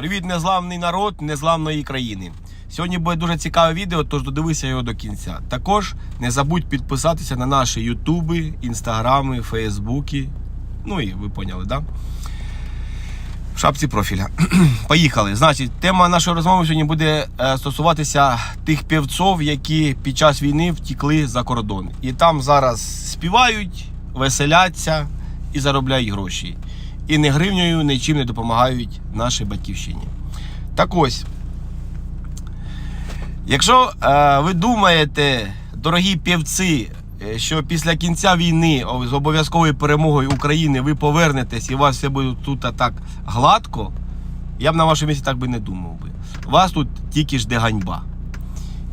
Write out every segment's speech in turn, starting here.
Привіт, незламний народ незламної країни. Сьогодні буде дуже цікаве відео, тож додивися його до кінця. Також не забудь підписатися на наші ютуби, інстаграми, фейсбуки. Ну і ви поняли, да? В шапці профіля. Поїхали. Значить, тема нашої розмови сьогодні буде е, стосуватися тих півців, які під час війни втікли за кордон. І там зараз співають, веселяться і заробляють гроші. І не гривнею нічим не допомагають нашій батьківщині. Так ось. Якщо е, ви думаєте, дорогі півці, е, що після кінця війни з обов'язковою перемогою України ви повернетесь і у вас все буде тут так гладко, я б на вашому місці так би не думав би. Вас тут тільки жде ганьба.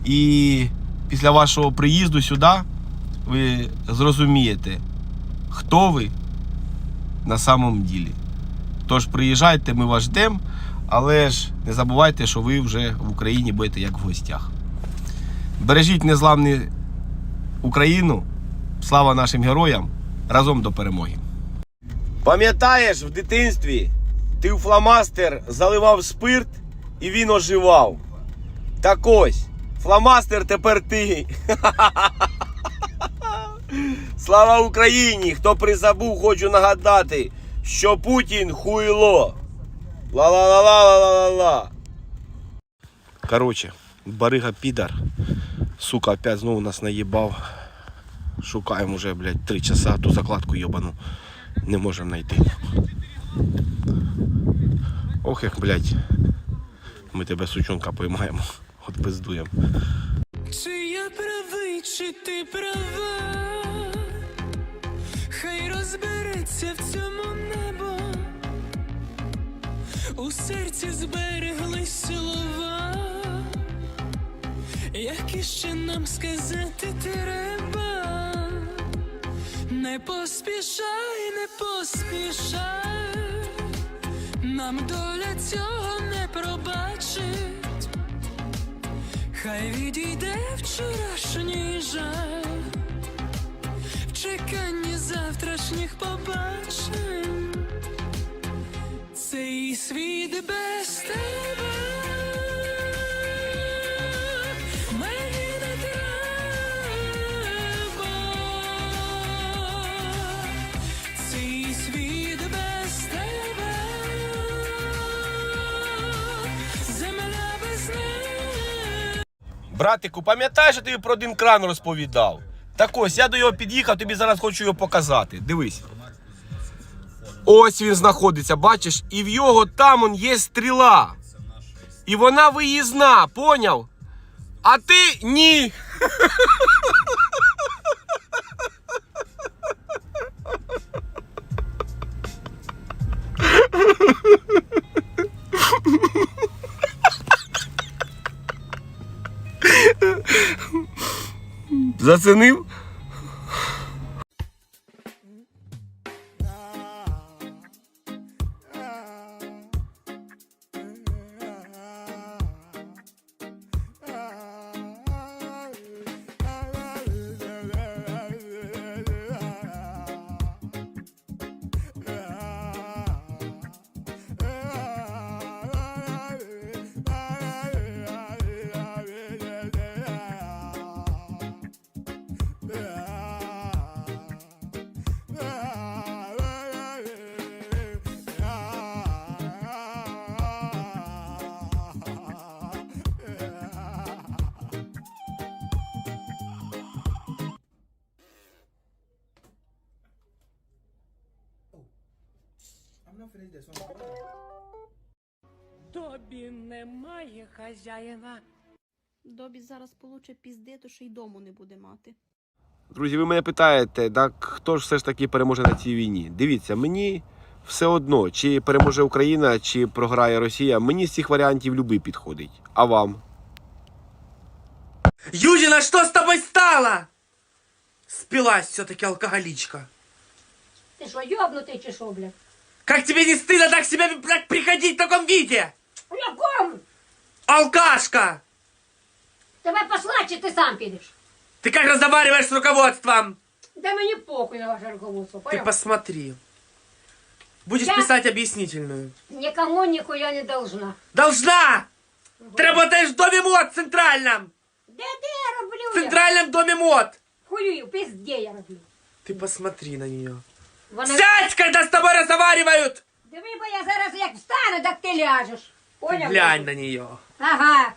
І після вашого приїзду сюди ви зрозумієте, хто ви на самом ділі. Тож приїжджайте, ми вас ждемо, але ж не забувайте, що ви вже в Україні будете як в гостях. Бережіть незламну Україну. Слава нашим героям! Разом до перемоги. Пам'ятаєш, в дитинстві ти у фламастер заливав спирт і він оживав. Так ось, фламастер тепер ти. Слава Україні! Хто призабув, хочу нагадати, що Путін хуйло. Ла-ла-ла-ла-ла-ла-ла. Короче, барига підар. Сука, опять знову нас наїбав. Шукаємо вже, блядь, три часа ту закладку йобану. Не можемо знайти. Ох, як, блядь. Ми тебе сучонка поймаємо. От пиздуємо. Чи я правий, чи ти права? Хай розбереться в цьому небо. У серці збереглись слова, які ще нам сказати треба. Не поспішай, не поспішай, нам доля цього не пробачить. Хай відійде вчорашній завтрашніх побачень. Цей світ без тебе мені не треба. Цей світ без тебе, земля без неї. Братику, пам'ятаєш, я тобі про один кран розповідав? Так ось, я до його під'їхав, тобі зараз хочу його показати. Дивись. Ось він знаходиться, бачиш, і в його там он є стріла. І вона виїзна, поняв? А ти ні. Зацінив? Тобі немає хазяїна. Добі зараз получе пізди, то ще й дому не буде мати. Друзі, ви мене питаєте, так хто ж все ж таки переможе на цій війні? Дивіться, мені все одно, чи переможе Україна, чи програє Росія, мені з цих варіантів любий підходить. А вам? Юдина, что с тобой стало? Спилась все-таки алкоголичка. Ти що, йобнутий чи що, бля? Как тебе не стыдно так себя блядь, приходить в таком виде? У якому? Алкашка! Тебе послать, ти сам підеш? Ты как разговариваешь с руководством? Де мені похуй на ваше руководство, Ты поняв? посмотри. Будешь Я- писать объяснительную. Никому нихуя не должна. Должна! Ты работаешь в доме мод центральном! Де де я роблю? В центральном доме мод! Хую, пизде я роблю. Ты посмотри на нее. Вона... Сядь, когда с тобой разговаривают! Диви, бо я зараз як встану, так ти ляжеш. Поняв? Глянь на нее. Ага.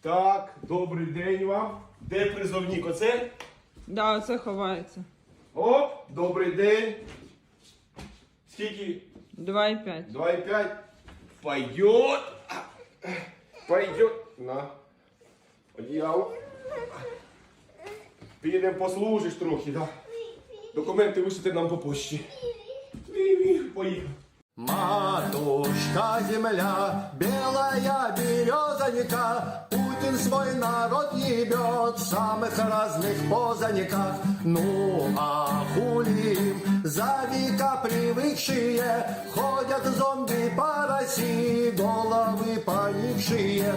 Так, добрий день вам. Де призовник? Оце? Да, оце ховається. Оп, добрий день. Скільки? 2,5. 2,5. Пойдет. Пойдет. На. Одіяло. Підемо послужиш трохи, так? да? Документи висити нам по почті. Поїхав. Матушка земля, белая березаника, Путин свой народ ебет в самых разных позаниках. Ну а хули им за века привыкшие, Ходят зомби по России, головы поникшие.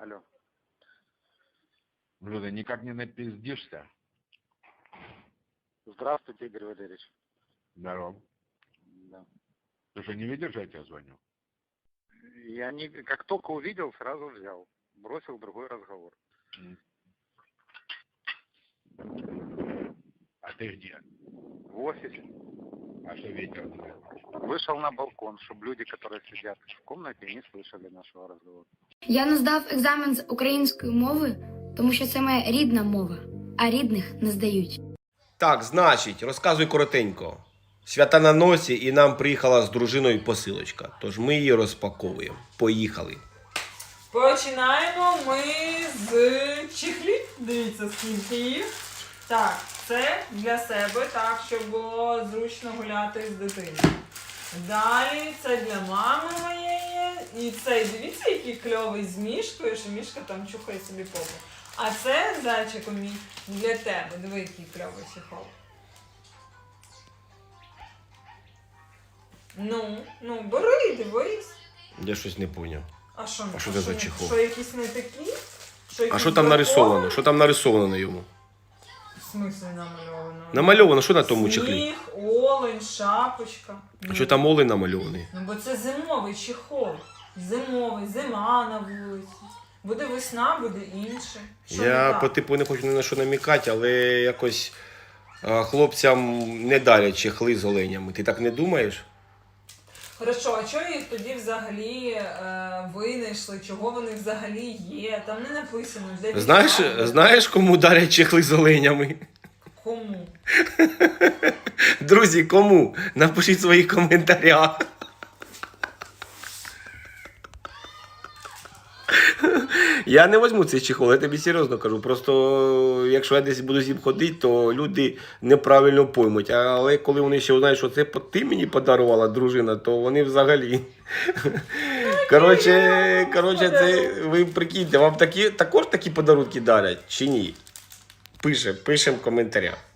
Алло. Блюдо, никак не напиздишься? Здравствуйте, Игорь Валерьевич. Здорово. Да. Ты что, не видишь, я тебе звоню? Я не, как только увидел, сразу взял. Бросил другой разговор. А ты где? В офисе А что ветер вышел на балкон, чтобы люди, которые сидят в комнате, не слышали нашего разговора. Я не здав екзамен з української мови, тому що це моя рідна мова, а рідних не здають. Так, значить, розказуй коротенько. Свята на носі, і нам приїхала з дружиною посилочка. Тож ми її розпаковуємо. Поїхали. Починаємо ми з чехлів. Дивіться, скільки їх. Так, це для себе, так, щоб було зручно гуляти з дитиною. Далі це для мами моєї. І цей, дивіться, який кльовий з мішкою, що мішка там чухає собі попу. А це, зайчику мій, для тебе. Диви, який кльовий чехол. Ну, ну, бери, дивись. Я щось не поняв. А що, А що це за чехол? Що якісь не такі? Що А якісь що там браковані? нарисовано? Що там нарисовано на йому? В смислі намальовано? Намальовано, що на тому чехлі? Сніг, олень, шапочка. А Ну, що там олень намальований? Ну, бо це зимовий чехол. Зимовий, зима на вулиці. Буде весна, буде інше. Що не Я так? по типу не хочу ні на що намікати, але якось а, хлопцям не дарять чехли з оленями. Ти так не думаєш? Хорошо, а чого їх тоді взагалі е, винайшли? Чого вони взагалі є? Там не написано для Знаєш, знаєш, кому дарять чехли з оленями? Кому? Друзі, кому? Напишіть в своїх коментарях. Я не возьму цей чехол, я тобі серйозно кажу. Просто якщо я десь буду з ним ходити, то люди неправильно поймуть. Але коли вони ще знають, що це ти мені подарувала дружина, то вони взагалі. Коротше, коротше, це ви прикиньте, вам такі, також такі подарунки дарять чи ні? Пише, пишемо в коментарях.